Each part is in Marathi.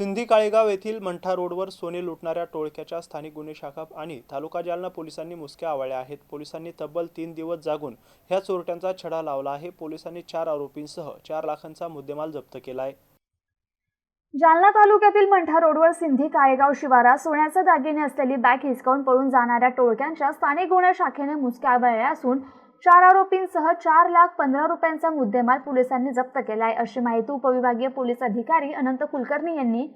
सिंधी काळेगाव येथील मंठा रोडवर सोने लुटणाऱ्या टोळक्याच्या स्थानिक गुन्हे शाखा आणि तालुका जालना पोलिसांनी मुसक्या आवळल्या आहेत. पोलिसांनी तब्बल तीन दिवस जागून ह्या चोरट्यांचा छडा लावला आहे. पोलिसांनी चार आरोपींसह चार लाखांचा मुद्देमाल जप्त केला आहे. जालना तालुक्यातील मंठा रोडवर सिंधी काळेगाव शिवारात सोन्याचे दागिने असलेली बॅग हिसकावून पळून जाणाऱ्या टोळक्यांच्या स्थानिक गुन्हे शाखेने मुसक्या आवळल्या असून चार आरोपींसह चार लाख पंधरा रुपयांचा मुद्देमाल पोलिसांनी जप्त केला आहे अशी माहिती उपविभागीय पोलीस अधिकारी अनंत कुलकर्णी यांनी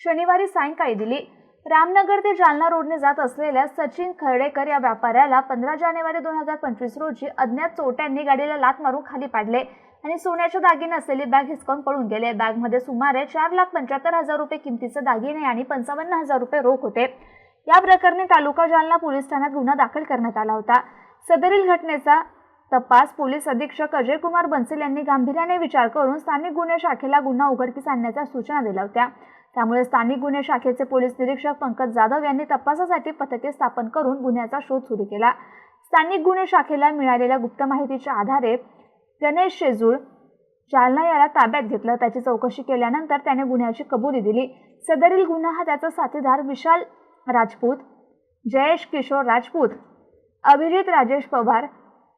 शनिवारी सायंकाळी दिली. रामनगर ते जालना रोडने जात असलेल्या सचिन खर्डेकर या व्यापाऱ्याला पंधरा जानेवारी दोन हजार पंचवीस रोजी अज्ञात चोट्यांनी गाडीला लात मारून खाली पाडले आणि सोन्याच्या दागिने असलेली बॅग हिसकावून पळून गेले. बॅगमध्ये सुमारे चार लाख पंच्याहत्तर हजार रुपये किमतीचे दागिने आणि पंचावन्न हजार रुपये रोख होते. या प्रकरणी तालुका जालना पोलीस ठाण्यात गुन्हा दाखल करण्यात आला होता. सदरील घटनेचा तपास पोलीस अधीक्षक अजय कुमार बन्सल यांनी गांभीर्याने विचार करून स्थानिक गुन्हे शाखेला गुन्हा उघडकीस आणण्याच्या सूचना दिल्या होत्या. त्यामुळे स्थानिक गुन्हे शाखेचे पोलीस निरीक्षक पंकज जाधव यांनी तपासासाठी पथके स्थापन करून गुन्ह्याचा शोध सुरू केला. स्थानिक गुन्हे शाखेला मिळालेल्या गुप्त माहितीच्या आधारे गणेश शेजूळ जालना याला ताब्यात घेतलं. त्याची चौकशी केल्यानंतर त्याने गुन्ह्याची कबुली दिली. सदरील गुन्हा हा त्याचा साथीदार विशाल राजपूत जयेश किशोर राजपूत अभिजित राजेश पवार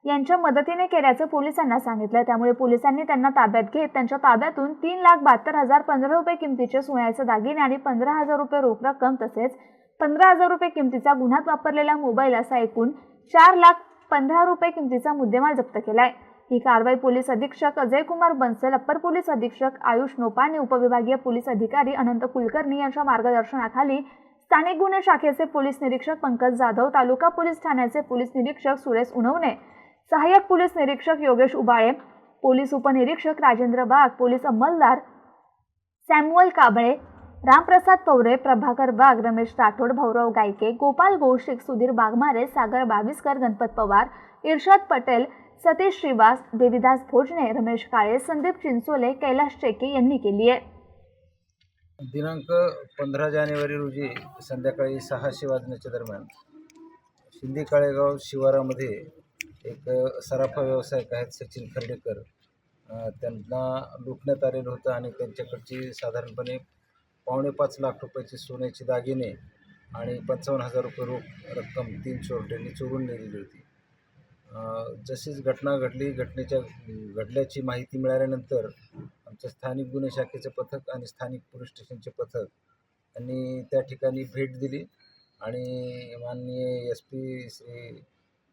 यांच्या मदतीने केल्याचं पोलिसांना सांगितलं. त्यामुळे पोलिसांनी त्यांना ताब्यात घेत त्यांच्या ताब्यातून तीन लाख बहात्तर हजार पंधरा रुपये किमतीचे सोन्याचे दागिने आणि पंधरा हजार रुपये रोख रक्कम तसेच पंधरा हजार रुपये किमतीचा गुन्ह्यात वापरलेला मोबाईल असा एकूण चार लाख पंधरा रुपये किमतीचा मुद्देमाल जप्त केलाय. ही कारवाई पोलीस अधीक्षक अजय कुमार बन्सल अप्पर पोलीस अधीक्षक आयुष नोपाने उपविभागीय पोलीस अधिकारी अनंत कुलकर्णी यांच्या मार्गदर्शनाखाली स्थानिक गुन्हे शाखेचे पोलीस निरीक्षक पंकज जाधव तालुका पोलीस ठाण्याचे पोलीस निरीक्षक सुरेश उनवणे सहाय्यक पोलीस निरीक्षक योगेश उबाळे पोलीस उपनिरीक्षक राजेंद्र बाग पोलीस अंमलदार सॅम्युअल काबळे रामप्रसाद पवरे प्रभाकर बाग रमेश राठोड भाऊराव गायके गोपाल गोशिक सुधीर बागमारे सागर बाविस्कर गणपत पवार इर्शाद पटेल सतीश श्रीवास देविदास भोजने रमेश काळे संदीप चिंचोले कैलाश चेके यांनी केली आहे. दिनांक पंधरा जानेवारी रोजी संध्याकाळी सहाशे वाजण्याच्या दरम्यान शिंदे काळेगाव शिवारामध्ये एक सराफा व्यावसायिक आहेत सचिन खर्डेकर. त्यांना लुटण्यात आलेलं होतं आणि त्यांच्याकडची साधारणपणे पावणे पाच लाख रुपयाचे सोन्याचे दागिने आणि पंचावन्न हजार रुपये रोख रक्कम तीन चोरट्यांनी चोरून नेलेली होती. जशीच घटना घडली घटनेच्या घडल्याची माहिती मिळाल्यानंतर आमचं स्थानिक गुन्हे शाखेचं पथक आणि स्थानिक पोलीस स्टेशनचे पथक यांनी त्या ठिकाणी भेट दिली आणि माननीय S P Shri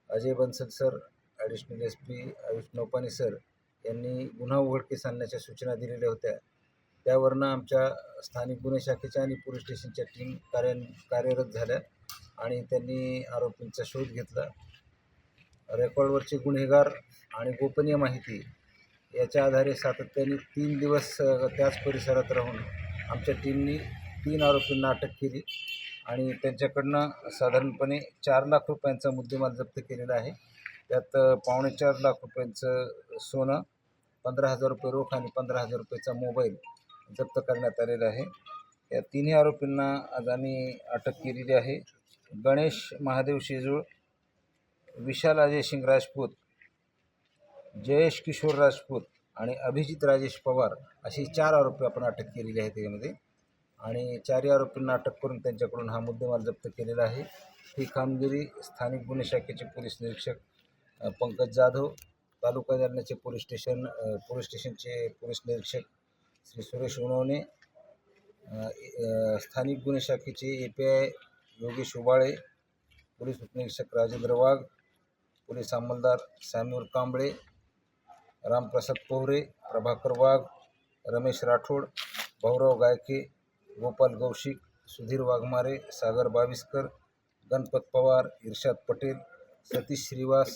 Ajay Bansal sir additional S P Ayush Naupane sir यांनी गुन्हा उघडकीस आणण्याच्या सूचना दिलेल्या होत्या. त्यावरनं आमच्या स्थानिक गुन्हे शाखेच्या आणि पोलीस स्टेशनच्या टीम कार्य कार्यरत झाल्या आणि त्यांनी आरोपींचा शोध घेतला. रेकॉर्डवरचे गुन्हेगार आणि गोपनीय माहिती याच्या आधारे सातत्याने तीन दिवस त्याच परिसरात राहून आमच्या टीमनी तीन आरोपींना अटक केली आणि त्यांच्याकडनं साधारणपणे चार लाख रुपयांचा मुद्देमाल जप्त केलेला आहे. त्यात पावणेचार पावणे चार लाख रुपयांचं सोनं पंधरा हजार रुपये रोख आणि पंधरा हजार रुपयाचा मोबाईल जप्त करण्यात आलेला आहे. या तिन्ही आरोपींना आज आम्ही अटक केलेली आहे. गणेश महादेव शेजूळ विशाल अजय सिंग राजपूत जयेश किशोर राजपूत आणि अभिजित राजेश पवार अशी चार आरोपी आपण अटक केलेली आहे त्यामध्ये आणि चारही आरोपींना अटक करून त्यांच्याकडून हा मुद्देमाल जप्त केलेला आहे. ही कामगिरी स्थानिक गुन्हे शाखेचे पोलीस निरीक्षक पंकज जाधव तालुका जालन्याचे पोलीस स्टेशन पोलीस स्टेशनचे पोलीस निरीक्षक श्री सुरेश उनवणे स्थानिक गुन्हे शाखेचे A P I Yogesh Ubale police उपनिरीक्षक राजेंद्र वाघ पोलीस अंमलदार सॅम्युअल कांबळे रामप्रसाद पोहरे प्रभाकर वाघ रमेश राठोड भाऊराव गायके गोपाल गौशिक सुधीर वाघमारे सागर बाविस्कर गणपत पवार इर्शाद पटेल सतीश श्रीवास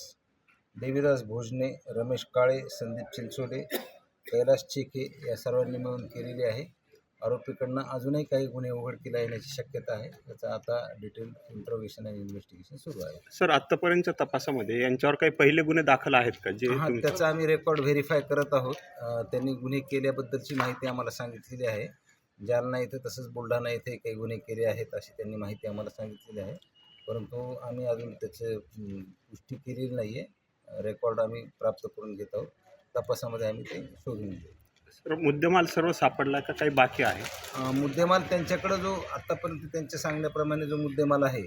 देवीदास भोजने रमेश काळे संदीप चिंचोले कैलास चेके या सर्वांनी मिळून केलेली आहे. आरोपीकडनं अजूनही काही गुन्हे उघडकीला येण्याची शक्यता आहे. त्याचं आता डिटेल इंट्रोगेशन आणि इन्व्हेस्टिगेशन सुरू आहे. सर आत्तापर्यंतच्या तपासामध्ये यांच्यावर काही पहिले गुन्हे दाखल आहेत का? जे हां तुमच्या- त्याचा आम्ही रेकॉर्ड व्हेरीफाय करत आहोत. अं, त्यांनी गुन्हे केल्याबद्दलची माहिती आम्हाला सांगितलेली आहे. जालना इथे तसंच बुलढाणा येथे काही गुन्हे केले आहेत अशी त्यांनी माहिती आम्हाला सांगितलेली आहे. परंतु आम्ही अजून त्याचं अं, पुष्टी केलेली नाही आहे रेकॉर्ड आम्ही प्राप्त करून घेत आहोत. तपासामध्ये आम्ही ते शोधून घेऊ. मुद्देमाल सर्व सापडला का काही बाकी आहे? अं, मुद्देमाल त्यांच्याकडं जो आत्तापर्यंत त्यांच्या सांगण्याप्रमाणे जो मुद्देमाल आहे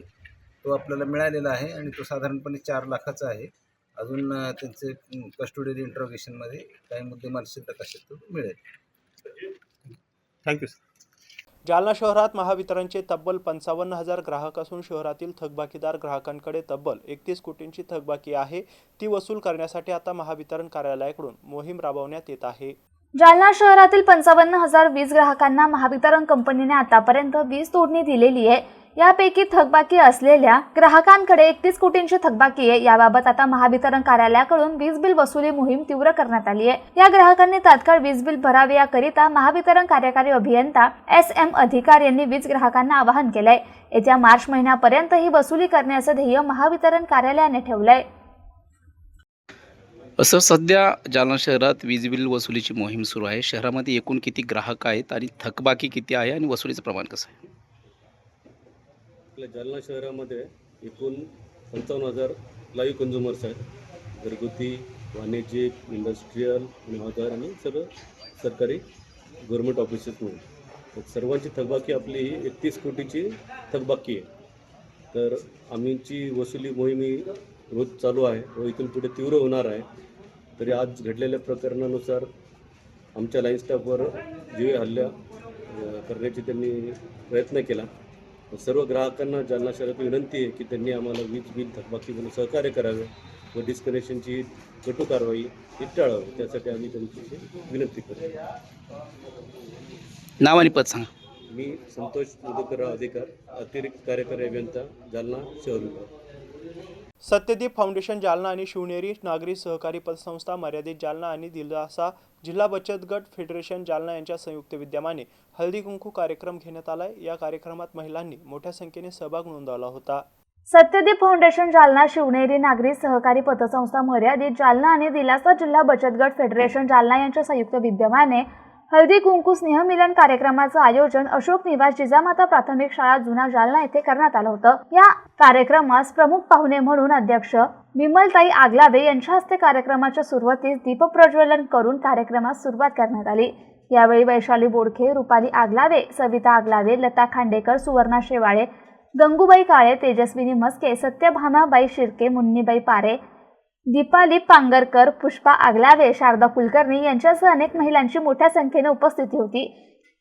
तो आपल्याला मिळालेला आहे आणि तो साधारणपणे चार लाखाचा आहे. अजून अं, त्यांचे कस्टोडियल इंट्रोगेशनमध्ये काही मुद्देमाल शिल्लक असेल तो मिळेल. थँक्यू सर जालना शहरात महावितरणचे तब्बल पंचावन्न हजार ग्राहक असून शहरातील थकबाकीदार ग्राहकांकडे तब्बल एकतीस कोटींची थकबाकी आहे. ती वसूल करण्यासाठी आता महावितरण कार्यालयाकडून मोहीम राबवण्यात येत आहे. जालना शहरातील पंचावन्न हजार वीज ग्राहकांना महावितरण कंपनीने आतापर्यंत वीज तोडणी दिलेली आहे. यापैकी थकबाकी असलेल्या ग्राहकांकडे एकतीस कोटींची थकबाकी आहे. याबाबत आता महावितरण कार्यालयाकडून वीज बिल वसुली मोहीम तीव्र करण्यात आली आहे. या ग्राहकांनी तात्काळ वीज बिल भरावे याकरिता महावितरण कार्यकारी अभियंता एस एम अधिकार यांनी वीज ग्राहकांना आवाहन केलंय. येत्या मार्च महिन्यापर्यंत ही वसुली करण्याचं ध्येय महावितरण कार्यालयाने ठेवलंय. असं सध्या जालना शहरात वीज बिल वसुलीची मोहीम सुरू आहे. शहरामध्ये एकूण किती ग्राहक आहेत आणि थकबाकी किती आहे आणि वसुलीचं प्रमाण कसं आहे? आपल्या जालना शहरामध्ये एकूण पंचावन्न हजार लाईव्ह कन्झ्युमर्स आहेत. घरगुती वाणिज्यिक इंडस्ट्रीयल निवाहदार आणि सर्व सरकारी गव्हर्मेंट ऑफिसेस म्हणून तर सर्वांची थकबाकी आपली ही एकतीस कोटीची थकबाकी आहे. तर आम्हीची वसुली मोहीम ही रोज चालू आहे. व इथून पुढे तीव्र होणार आहे. तरी आज घडलेल्या प्रकरणानुसार आमच्या लाईन स्टाफवर जीवे हल्ला अ, करण्याची त्यांनी प्रयत्न केला. सर्व ग्राहकांना जालना शहरात विनंती आहे की त्यांनी आम्हाला वीज बिल थकबाकी म्हणून सहकार्य करावे व डिस्कनेक्शनची कटू कारवाई ही टाळावी त्यासाठी आम्ही त्यांची विनंती करतो. नाव आणि पद सांगा. मी संतोष मधुकरराव अधिकार अतिरिक्त कार्यकारी अभियंता जालना शहर विभाग. सत्यदीप फाउंडेशन जालना आणि शिवनेरी नागरी सहकारी पतसंस्था मर्यादित जालना आणि दिलासा जिल्हा बचत गट फेडरेशन जालना यांच्या संयुक्त विद्यमाने हळदी कुंकू कार्यक्रम घेण्यात आलाय. या कार्यक्रमात महिलांनी मोठ्या संख्येने सहभाग नोंदवला होता. सत्यदीप फाउंडेशन जालना शिवनेरी नागरी सहकारी पतसंस्था मर्यादित जालना आणि दिलासा जिल्हा बचत गट फेडरेशन जालना यांच्या संयुक्त विद्यमाने हळदी कुंकू स्नेहमिलन कार्यक्रमाचं आयोजन अशोक निवास जिजामाता प्राथमिक शाळा जुना जालना येथे करण्यात आलं होतं. या कार्यक्रमास प्रमुख पाहुणे म्हणून अध्यक्ष विमलताई आगलावे यांच्या हस्ते कार्यक्रमाच्या सुरुवातीस दीपप्रज्वलन करून कार्यक्रमास सुरुवात करण्यात आली. यावेळी वैशाली बोडखे रुपाली आगलावे सविता आगलावे लता खांडेकर सुवर्णा शेवाळे गंगूबाई काळे तेजस्विनी मस्के सत्यभामाबाई शिर्के मुन्नीबाई पारे दीपाली पांगरकर पुष्पा आगलावे शारदा कुलकर्णी यांच्यासह अनेक महिलांची मोठ्या संख्येने उपस्थिती होती.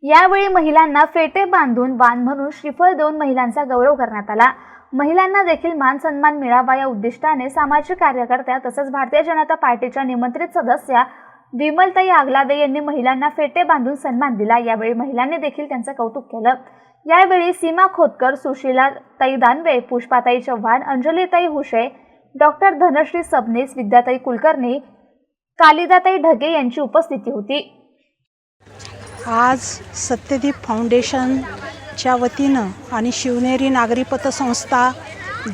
यावेळी महिलांना फेटे बांधून वाण म्हणून श्रीफळ देऊन महिलांचा गौरव करण्यात आला. महिलांना देखील मान सन्मान मिळावा या उद्दिष्टाने सामाजिक कार्यकर्त्या तसंच भारतीय जनता पार्टीच्या निमंत्रित सदस्या विमलताई आगलावे यांनी महिलांना फेटे बांधून सन्मान दिला. यावेळी महिलांनी देखील त्यांचं कौतुक केलं. यावेळी सीमा खोतकर सुशीला ताई दानवे पुष्पाताई चव्हाण अंजलीताई हुशे डॉक्टर धनश्री सबनीस विद्याताई कुलकर्णी कालिदाताई ढगे यांची उपस्थिती होती. आज सत्यदीप फाउंडेशनच्या वतीनं आणि शिवनेरी नागरी पतसंस्था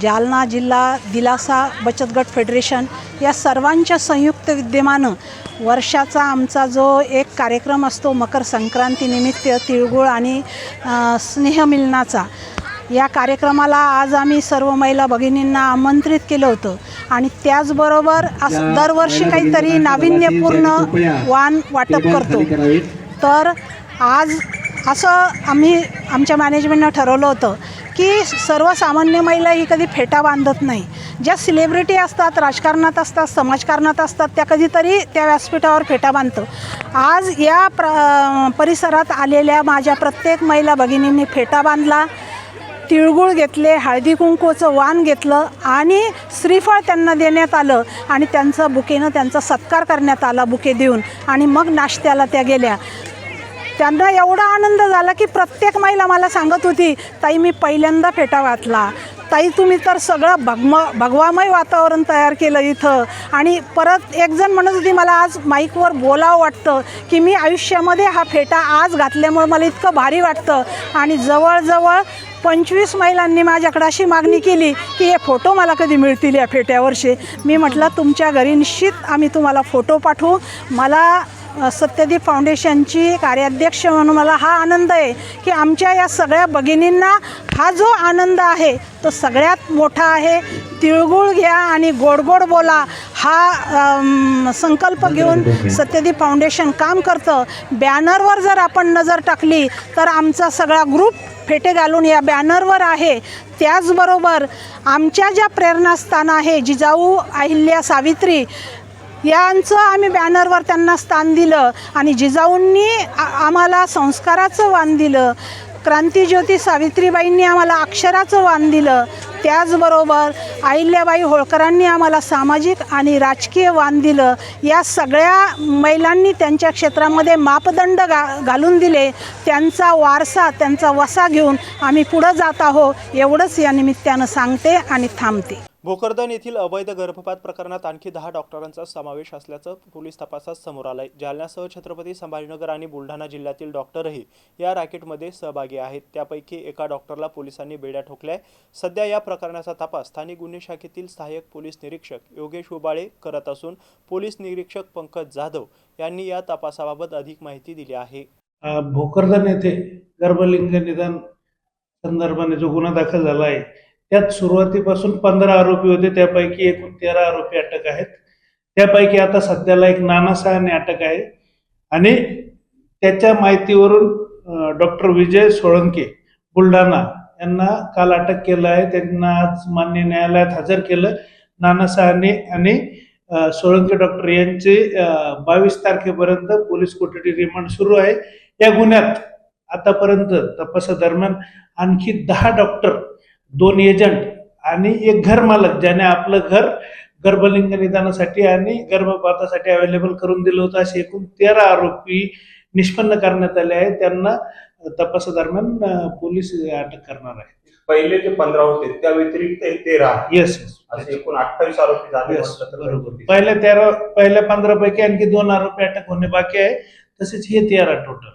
जालना जिल्हा दिलासा बचत गट फेडरेशन या सर्वांच्या संयुक्त विद्यमानं वर्षाचा आमचा जो एक कार्यक्रम असतो मकर संक्रांतीनिमित्त तिळगुळ आणि स्नेहमिलनाचा या कार्यक्रमाला आज आम्ही सर्व महिला भगिनींना आमंत्रित केलं होतं. आणि त्याचबरोबर असं दरवर्षी काहीतरी नाविन्यपूर्ण वाण वाटप करतो. तर आज असं आम्ही आमच्या मॅनेजमेंटनं ठरवलं होतं की सर्वसामान्य महिला ही कधी फेटा बांधत नाही. ज्या सेलिब्रिटी असतात राजकारणात असतात समाजकारणात असतात त्या कधीतरी त्या व्यासपीठावर फेटा बांधतं. आज या प्र परिसरात आलेल्या माझ्या प्रत्येक महिला भगिनींनी फेटा बांधला. तिळगुळ घेतले हळदी कुंकूचं वाण घेतलं आणि श्रीफळ त्यांना देण्यात आलं आणि त्यांचं बुकेनं त्यांचा सत्कार करण्यात आला बुके देऊन. आणि मग नाश्त्याला त्या गेल्या. त्यांना एवढा आनंद झाला की प्रत्येक महिला मला सांगत होती ताई मी पहिल्यांदा फेटा वाचला. ताई तुम्ही तर सगळं भगम भगवामय वातावरण तयार केलं इथं. आणि परत एकजण म्हणत होती मला आज माईकवर बोलावं वाटतं की मी आयुष्यामध्ये हा फेटा आज घातल्यामुळे मला इतकं भारी वाटतं. आणि जवळजवळ पंचवीस महिलांनी माझ्याकडे अशी मागणी केली की हे फोटो मला कधी मिळतील या फेट्यावरचे. मी म्हटलं तुमच्या घरी निश्चित आम्ही तुम्हाला फोटो पाठवू. मला सत्यदीप फाउंडेशनची कार्याध्यक्ष म्हणून मला हा आनंद आहे की आमच्या या सगळ्या भगिनींना हा जो आनंद आहे तो सगळ्यात मोठा आहे. तिळगुळ घ्या आणि गोड गोड बोला. हा संकल्प घेऊन सत्यदीप फाउंडेशन काम करतं. बॅनरवर जर आपण नजर टाकली तर आमचा सगळा ग्रुप फेटे घालून या बॅनरवर आहे. त्याचबरोबर आमच्या ज्या प्रेरणास्थान आहे जिजाऊ अहिल्या सावित्री यांचं आम्ही बॅनरवर त्यांना स्थान दिलं आणि जिजाऊंनी आम्हाला संस्काराचं वाण दिलं. क्रांतीज्योती सावित्रीबाईंनी आम्हाला अक्षराचं वाण दिलं. त्याचबरोबर अहिल्याबाई होळकरांनी आम्हाला सामाजिक आणि राजकीय वान दिलं. या सगळ्या महिलांनी त्यांच्या क्षेत्रामध्ये मापदंड गा घालून दिले. त्यांचा वारसा त्यांचा वसा घेऊन आम्ही पुढं जात आहोत. एवढंच या निमित्तानं सांगते आणि थांबते. भोकरदन येथील अवैध गर्भपात प्रकरणात आणखी दहा डॉक्टरांचा समावेश असल्याचं पोलीस तपासात समोर आलंय. जालन्यासह छत्रपती संभाजीनगर आणि बुलढाणा जिल्ह्यातील डॉक्टरही या रॅकेटमध्ये सहभागी आहेत. त्यापैकी एका डॉक्टरला पोलिसांनी बेड्या ठोकल्या सध्या या प्रकरणाचा तपास स्थानिक गुन्हे शाखेतील सहाय्यक पोलीस निरीक्षक योगेश उबाळे करत असून पोलीस निरीक्षक पंकज जाधव यांनी या तपासाबाबत अधिक माहिती दिली आहे. भोकरदन येथे गर्भलिंग निदान संदर्भाने जो गुन्हा दाखल झाला आहे त्यात सुरुवातीपासून पंधरा आरोपी होते त्यापैकी एकूण तेरा आरोपी अटक आहेत. त्यापैकी आता सध्याला एक नाना सहाने अटक आहे. आणि त्याच्या माहितीवरून डॉक्टर विजय सोळंके बुलढाणा यांना काल अटक केलं आहे. त्यांना आज मान्य न्यायालयात हजर केलं. नाना सहाने आणि सोळंके डॉक्टर यांचे बावीस तारखेपर्यंत पोलीस कोठडी रिमांड सुरू आहे. या गुन्ह्यात आतापर्यंत तपासादरम्यान आणखी दहा डॉक्टर दोन एजंट आणि एक घर मालक ज्याने आपलं घर गर्भलिंग निदानासाठी आणि गर्भपातासाठी अवेलेबल करून दिलं होतं असे एकूण तेरा आरोपी निष्पन्न करण्यात आले आहेत. त्यांना तपासादरम्यान पोलीस अटक करणार आहेत. पहिले जे पंधरा होते त्या व्यतिरिक्त हे तेरा येस येस असे एकूण अठ्ठावीस आरोपी झाले बरोबर. पहिल्या तेरा पहिल्या पंधरा पैकी आणखी दोन आरोपी अटक होणे बाकी आहे. तसेच हे तेरा टोटल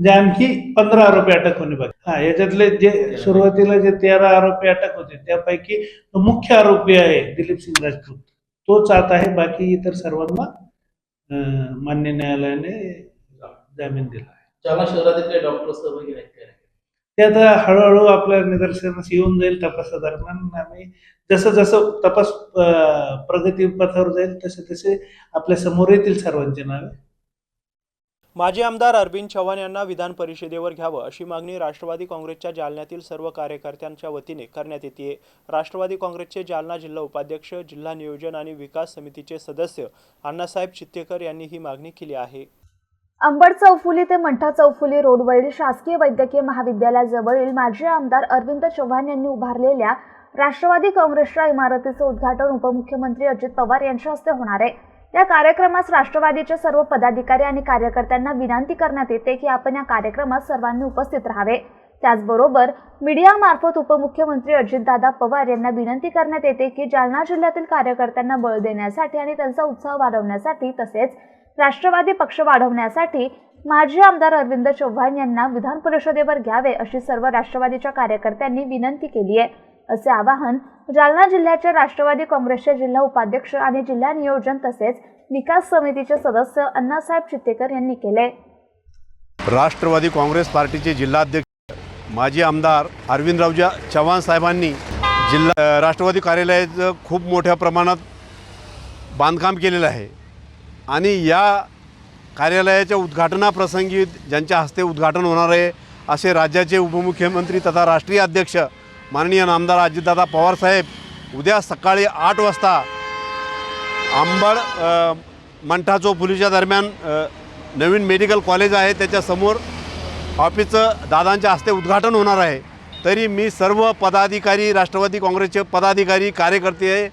म्हणजे आणखी पंधरा आरोपी अटक होणे बाकी. हा याच्यातले जे सुरुवातीला जे तेरा आरोपी अटक होते त्यापैकी मुख्य आरोपी आहे दिलीप सिंग राजपूत तोच आता आहे बाकी इतर सर्वांना मान्य न्यायालयाने जामीन दिला आहे. जालना शहरातील काही डॉक्टर सहभागी? ते आता हळूहळू आपल्या निदर्शनास येऊन जाईल तपासादरम्यान आम्ही जसं जसं तपास प्रगती पथावर जाईल तसे तसे आपल्यासमोर येतील सर्वांची नावे. माजी आमदार अरविंद चव्हाण यांना विधान परिषदेवर घ्यावं अशी मागणी राष्ट्रवादी काँग्रेसच्या जालन्यातील सर्व कार्यकर्त्यांच्या वतीने करण्यात येते. राष्ट्रवादी काँग्रेसचे जालना जिल्हा उपाध्यक्ष जिल्हा नियोजन आणि विकास समितीचे सदस्य अण्णासाहेब चित्तेकर यांनी ही मागणी केली आहे. अंबड चौफुली ते मंठा चौफुली रोडवरील शासकीय वैद्यकीय महाविद्यालयाजवळील माजी आमदार अरविंद चव्हाण यांनी उभारलेल्या राष्ट्रवादी काँग्रेसच्या इमारतीचं उद्घाटन उपमुख्यमंत्री अजित पवार यांच्या हस्ते होणार आहे. या कार्यक्रमास राष्ट्रवादीचे सर्व पदाधिकारी आणि कार्यकर्त्यांना विनंती करण्यात येते की आपण या कार्यक्रमात सर्वांनी उपस्थित राहावे. त्याचबरोबर मीडियामार्फत उपमुख्यमंत्री अजितदादा पवार यांना विनंती करण्यात येते की जालना जिल्ह्यातील कार्यकर्त्यांना बळ देण्यासाठी आणि त्यांचा उत्साह वाढवण्यासाठी तसेच राष्ट्रवादी पक्ष वाढवण्यासाठी माजी आमदार अरविंद चव्हाण यांना विधान परिषदेवर घ्यावे अशी सर्व राष्ट्रवादीच्या कार्यकर्त्यांनी विनंती केली आहे. असे आवाहन जालना जिल्ह्याच्या राष्ट्रवादी काँग्रेसचे जिल्हा उपाध्यक्ष आणि जिल्हा नियोजन तसेच विकास समितीचे सदस्य अण्णासाहेब चित्तेकर यांनी केले. राष्ट्रवादी काँग्रेस पार्टीचे जिल्हाध्यक्ष माजी आमदार अरविंदरावजा चव्हाण साहेबांनी जिल्हा राष्ट्रवादी कार्यालयाचं खूप मोठ्या प्रमाणात बांधकाम केलेलं आहे. आणि या कार्यालयाच्या उद्घाटनाप्रसंगी ज्यांच्या हस्ते उद्घाटन होणार आहे असे राज्याचे उपमुख्यमंत्री तथा राष्ट्रीय अध्यक्ष माननीय आमदार अजितदादा पवारसाहेब उद्या सकाळी आठ वाजता आंबड मंठाचो मंठा दरम्यान नवीन मेडिकल कॉलेज आहे. त्याच्यासमोर ऑफिसचं दादांच्या हस्ते उद्घाटन होणार आहे. तरी मी सर्व पदाधिकारी राष्ट्रवादी काँग्रेसचे पदाधिकारी कार्यकर्ते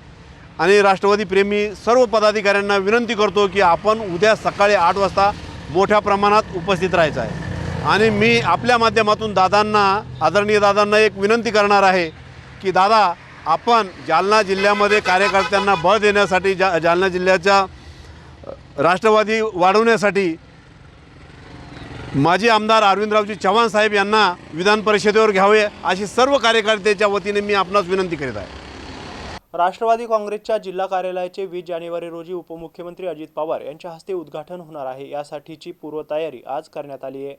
आणि राष्ट्रवादी प्रेमी सर्व पदाधिकाऱ्यांना विनंती करतो की आपण उद्या सकाळी आठ वाजता मोठ्या प्रमाणात उपस्थित राहायचं आहे. आणि मी आपल्या माध्यमातून दादांना आदरणीय दादांना एक विनंती करणार आहे की दादा आपण जालना जिल्ह्यामध्ये कार्यकर्त्यांना बळ देण्यासाठी जा जालना जिल्ह्याच्या राष्ट्रवादी वाढवण्यासाठी माजी आमदार अरविंदरावजी चव्हाण साहेब यांना विधान परिषदेवर घ्यावे अशी सर्व कार्यकर्त्याच्या वतीने मी आपणास विनंती करीत आहे. राष्ट्रवादी काँग्रेसच्या जिल्हा कार्यालयाचे वीस जानेवारी रोजी उपमुख्यमंत्री अजित पवार यांच्या हस्ते उद्घाटन होणार आहे. यासाठीची पूर्वतयारी आज करण्यात आली आहे.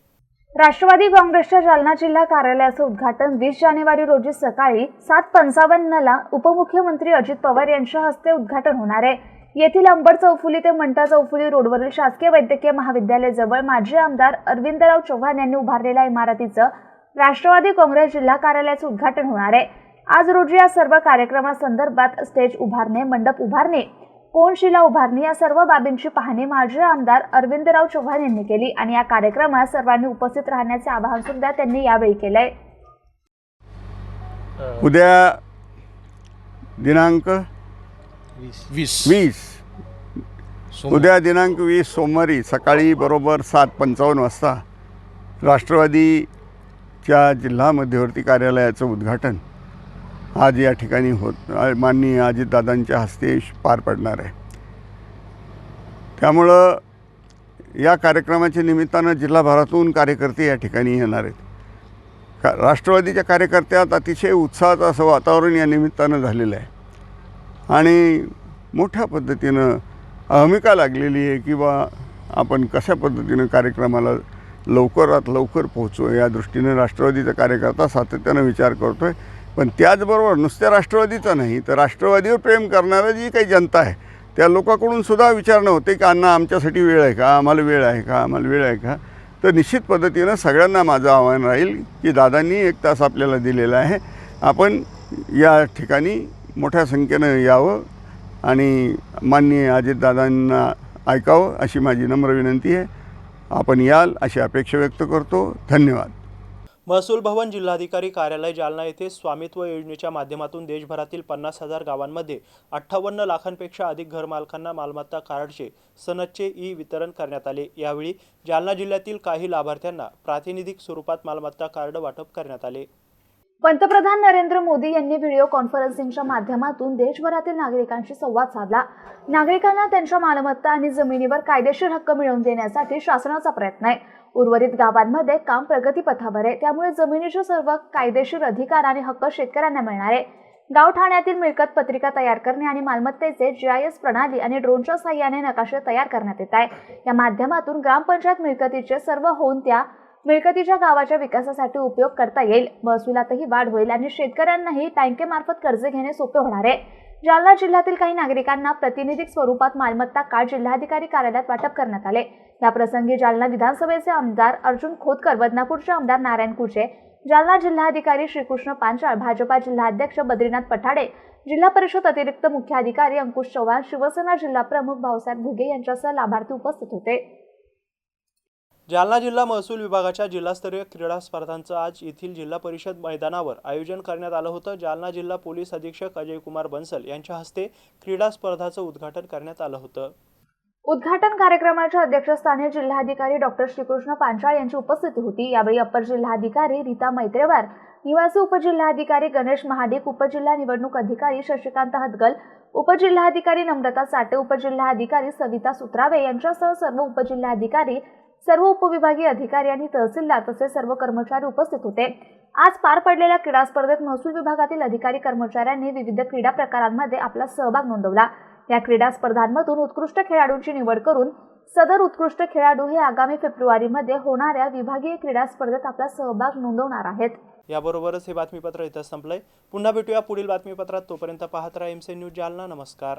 राष्ट्रवादी काँग्रेसच्या जालना जिल्हा कार्यालयाचं उद्घाटन वीस जानेवारी रोजी सकाळी सात पंचावन्नला उपमुख्यमंत्री अजित पवार यांच्या हस्ते उद्घाटन होणार आहे. येथील अंबड चौफुली ते मंटा चौफुली रोडवरील शासकीय वैद्यकीय महाविद्यालयाजवळ माजी आमदार अरविंदराव चव्हाण यांनी उभारलेल्या इमारतीचं राष्ट्रवादी काँग्रेस जिल्हा कार्यालयाचं उद्घाटन होणार आहे. आज रोजी या सर्व कार्यक्रमासंदर्भात स्टेज उभारणे मंडप उभारणे कोनशिला उभारणी? या सर्व बाबींची पाहणी माजी आमदार अरविंदराव चव्हाण यांनी केली आणि या कार्यक्रमात सर्वांनी उपस्थित राहण्याचे आवाहन सुद्धा त्यांनी यावेळी केलंय. उद्या दिनांक वीस. वीस. उद्या दिनांक वीस सोमवारी सकाळी बरोबर सात पंचावन्न वाजता राष्ट्रवादीच्या जिल्हा मध्यवर्ती कार्यालयाचं उद्घाटन. आज या ठिकाणी होत माननीय अजितदादांच्या हस्ते पार पडणार आहे. त्यामुळं या कार्यक्रमाच्या निमित्तानं जिल्हाभरातून कार्यकर्ते या ठिकाणी येणार आहेत. का राष्ट्रवादीच्या कार्यकर्त्यात अतिशय उत्साहाचं असं वातावरण या निमित्तानं झालेलं आहे. आणि मोठ्या पद्धतीनं अहमिका लागलेली आहे की बा आपण कशा पद्धतीनं कार्यक्रमाला लवकरात लवकर पोहोचू या दृष्टीनं राष्ट्रवादीचा कार्यकर्ता सातत्यानं विचार करतो आहे पण त्याचबरोबर नुसत्या राष्ट्रवादीचा नाही तर राष्ट्रवादीवर प्रेम करणारा जी काही जनता आहे त्या लोकांकडून सुद्धा विचारणं होते की अण्णा आमच्यासाठी वेळ आहे का? आम्हाला वेळ आहे का? आम्हाला वेळ आहे का? तर निश्चित पद्धतीनं सगळ्यांना माझं आव्हान राहील की दादांनी एक तास आपल्याला दिलेला आहे. आपण या ठिकाणी मोठ्या संख्येनं यावं आणि माननीय अजितदादांना ऐकावं अशी माझी नम्र विनंती आहे. आपण याल अशी अपेक्षा व्यक्त करतो. धन्यवाद. महसूल भवन जिल्हाधिकारी कार्यालय जालना येथे स्वामित्व योजनेच्या माध्यमातून देशभरातील पन्नास हजार गावांमध्ये अठ्ठावन्न लाखांपेक्षा अधिक घरमालकांना मालमत्ता कार्डचे सनदचे ई वितरण करण्यात आले. यावेळी जालना जिल्ह्यातील काही लाभार्थ्यांना प्रातिनिधिक स्वरूपात मालमत्ता कार्ड वाटप करण्यात आले. पंतप्रधान नरेंद्र मोदी यांनी व्हिडिओ कॉन्फरन्सिंगच्या माध्यमातून देशभरातील नागरिकांशी संवाद साधला. नागरिकांना त्यांच्या मालमत्ता आणि जमिनीवर कायदेशीर हक्क मिळवून देण्यासाठी शासनाचा प्रयत्न आहे. उर्वरित गावांमध्ये काम प्रगतीपथावर आहे. त्यामुळे जमिनीचे सर्व कायदेशीर अधिकार आणि हक्क शेतकऱ्यांना मिळणार आहे. गाव ठाण्यातील मिळकत पत्रिका तयार करणे आणि मालमत्तेचे जीआयएस प्रणाली आणि ड्रोनच्या साह्याने नकाशे तयार करण्यात येत आहे. या माध्यमातून ग्रामपंचायत मिळकतीचे सर्व होऊन त्या मिळकतीच्या गावाच्या विकासासाठी उपयोग करता येईल. महसुलातही वाढ होईल आणि शेतकऱ्यांनाही बँकेमार्फत कर्ज घेणे सोपे होणार आहे. जालना जिल्ह्यातील काही नागरिकांना प्रतिनिधिक स्वरूपात मालमत्ता कार्ड जिल्हाधिकारी कार्यालयात वाटप करण्यात आले. याप्रसंगी जालना विधानसभेचे आमदार अर्जुन खोतकर बदनापूरचे आमदार नारायण कुचे जालना जिल्हाधिकारी श्रीकृष्ण पांचाळ भाजपा जिल्हाध्यक्ष बद्रीनाथ पठाडे जिल्हा परिषद अतिरिक्त मुख्याधिकारी अंकुश चव्हाण शिवसेना जिल्हा प्रमुख भाऊसाहेब घुगे यांच्यासह लाभार्थी उपस्थित होते. जालना जिल्हा महसूल विभागाच्या जिल्हास्तरीय क्रीडा स्पर्धांचं आज येथील जिल्हा परिषद मैदानावर आयोजन करण्यात आलं होतं. जालना जिल्हा पोलीस अधीक्षक अजय कुमार बन्सल यांच्या हस्ते क्रीडा स्पर्धाचं उद्घाटन करण्यात आलं होतं. उद्घाटन कार्यक्रमाच्या अध्यक्षस्थानी जिल्हाधिकारी डॉक्टर श्रीकृष्ण पांचाळ यांची उपस्थिती होती. यावेळी अप्पर जिल्हाधिकारी रीता मैत्रेवार निवासी उपजिल्हाधिकारी गणेश महाडिक उपजिल्हा निवडणूक अधिकारी शशिकांत हदगल उपजिल्हाधिकारी नम्रता साटे उपजिल्हाधिकारी सविता सुत्रावे यांच्यासह सर्व उपजिल्हाधिकारी सर्व उपविभागीय अधिकारी आणि तहसीलदार तसेच सर्व कर्मचारी उपस्थित होते. आज पार पडलेल्या क्रीडा स्पर्धेत महसूल विभागातील अधिकारी कर्मचाऱ्यांनी विविध क्रीडा प्रकारांमध्ये आपला सहभाग नोंदवला. या क्रीडा स्पर्धांमधून उत्कृष्ट खेळाडूंची निवड करून सदर उत्कृष्ट खेळाडू हे आगामी फेब्रुवारीमध्ये होणाऱ्या विभागीय क्रीडा स्पर्धेत आपला सहभाग नोंदवणार आहेत. याबरोबरच हे बातमीपत्र इथं संपलंय. पुन्हा भेटूया पुढील बातमीपत्रात. तोपर्यंत पाहत राहा एमसे न्यूज जालना. नमस्कार.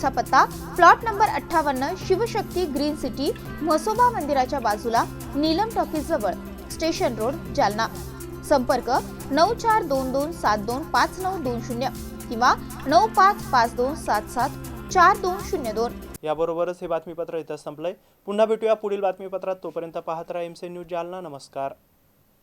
आमचा पत्ता प्लॉट नंबर अठ्ठावन्न शिवशक्ती ग्रीन सिटी म्हसोबा मंदिराच्या बाजूला नीलम टॉकीज जवळ स्टेशन रोड जालना. संपर्क नऊ चार दोन दोन सात दोन पाच नऊ दोन शून्य किंवा नऊ पाच पाच दोन सात सात चार दोन शून्य दोन. याबरोबरच हे बातमीपत्र इथं संपलंय. पुन्हा भेटूया पुढील बातमीपत्रात. तोपर्यंत पाहत राहा एम न्यूज जालना. नमस्कार.